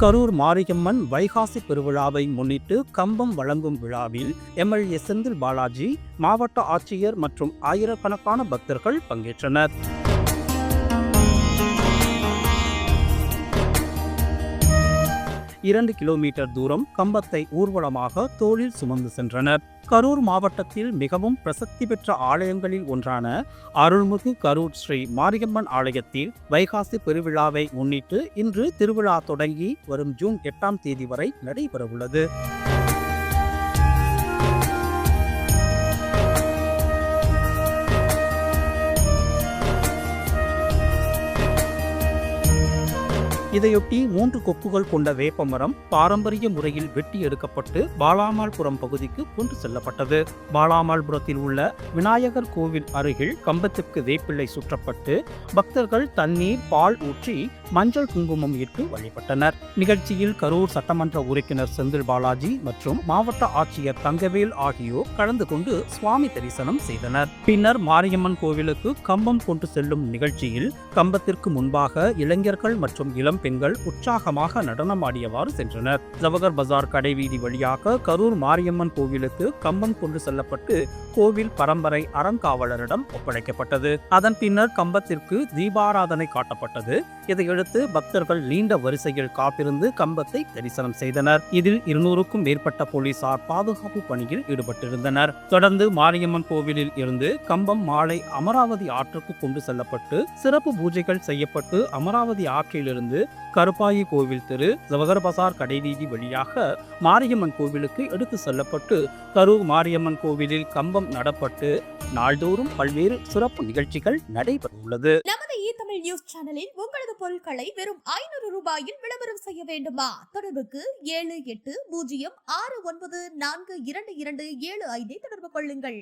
கரூர் மாரியம்மன் வைகாசி பெருவிழாவை முன்னிட்டு கம்பம் வழங்கும் விழாவில் எம்எல்ஏ செந்தில் பாலாஜி மாவட்ட ஆட்சியர் மற்றும் ஆயிரக்கணக்கான பக்தர்கள் பங்கேற்றனர். இரண்டு கிலோமீட்டர் தூரம் கம்பத்தை ஊர்வலமாக தோளில் சுமந்து சென்றனர். கரூர் மாவட்டத்தில் மிகவும் பிரசித்தி பெற்ற ஆலயங்களில் ஒன்றான அருள்மிகு கரூர் ஸ்ரீ மாரியம்மன் ஆலயத்தில் வைகாசி பெருவிழாவை முன்னிட்டு இன்று திருவிழா தொடங்கி வரும் ஜூன் எட்டாம் தேதி வரை நடைபெறவுள்ளது. இதையொட்டி மூன்று கொப்புகள் கொண்ட வேப்பமரம் பாரம்பரிய முறையில் வெட்டி எடுக்கப்பட்டு பாலாமாள்புரம் பகுதிக்கு கொண்டு செல்லப்பட்டது. பாலாமாள்புரத்தில் உள்ள விநாயகர் கோவில் அருகில் கம்பத்திற்கு வேப்பிள்ளை சுற்றப்பட்டு பக்தர்கள் தண்ணீர் பால் ஊற்றி மஞ்சள் குங்குமம் இட்டு வழிபட்டனர். நிகழ்ச்சியில் கரூர் சட்டமன்ற உறுப்பினர் செந்தில் பாலாஜி மற்றும் மாவட்ட ஆட்சியர் தங்கவேல் ஆகியோர் கலந்து கொண்டு சுவாமி தரிசனம் செய்தனர். பின்னர் மாரியம்மன் கோவிலுக்கு கம்பம் கொண்டு செல்லும் நிகழ்ச்சியில் கம்பத்திற்கு முன்பாக இளைஞர்கள் மற்றும் இளம் பெண்கள் உற்சாகமாக நடனமாடியவாறு சென்றனர். ஜவஹர் பஜார் கடைவீதி வழியாக கரூர் மாரியம்மன் கோவிலுக்கு கம்பம் கொண்டு செல்லப்பட்டு கோவில் பரம்பரை அறங்காவலரிடம் ஒப்படைக்கப்பட்டது. அதன் பின்னர் கம்பத்திற்கு தீபாராதனை காட்டப்பட்டது. இதையடுத்து பக்தர்கள் நீண்ட வரிசையில் காத்திருந்து கம்பத்தை தரிசனம் செய்தனர். இதில் இருநூறுக்கும் மேற்பட்ட போலீசார் பாதுகாப்பு பணியில் ஈடுபட்டிருந்தனர். தொடர்ந்து மாரியம்மன் கோவிலில் இருந்து கம்பம் மாலை அமராவதி ஆற்றுக்கு கொண்டு செல்லப்பட்டு சிறப்பு பூஜைகள் செய்யப்பட்டு அமராவதி ஆற்றிலிருந்து கருப்பாயி கோவில் தெரு ஜவஹர் பசார் கடைவீதி வழியாக மாரியம்மன் கோவிலுக்கு எடுத்து செல்லப்பட்டு கரூர் மாரியம்மன் கோவிலில் கம்பம் நடப்பட்டு நாள்தோறும் பல்வேறு சிறப்பு நிகழ்ச்சிகள் நடைபெற உள்ளது நமது இ தமிழ் நியூஸ் சேனலில் உங்களது பொருட்களை வெறும் ஐநூறு ரூபாயில் விளம்பரம் செய்ய வேண்டுமா? தொடர்புக்கு ஏழு எட்டு பூஜ்ஜியம் ஆறு ஒன்பது நான்கு இரண்டு இரண்டு ஏழு ஐந்தை தொடர்பு கொள்ளுங்கள்.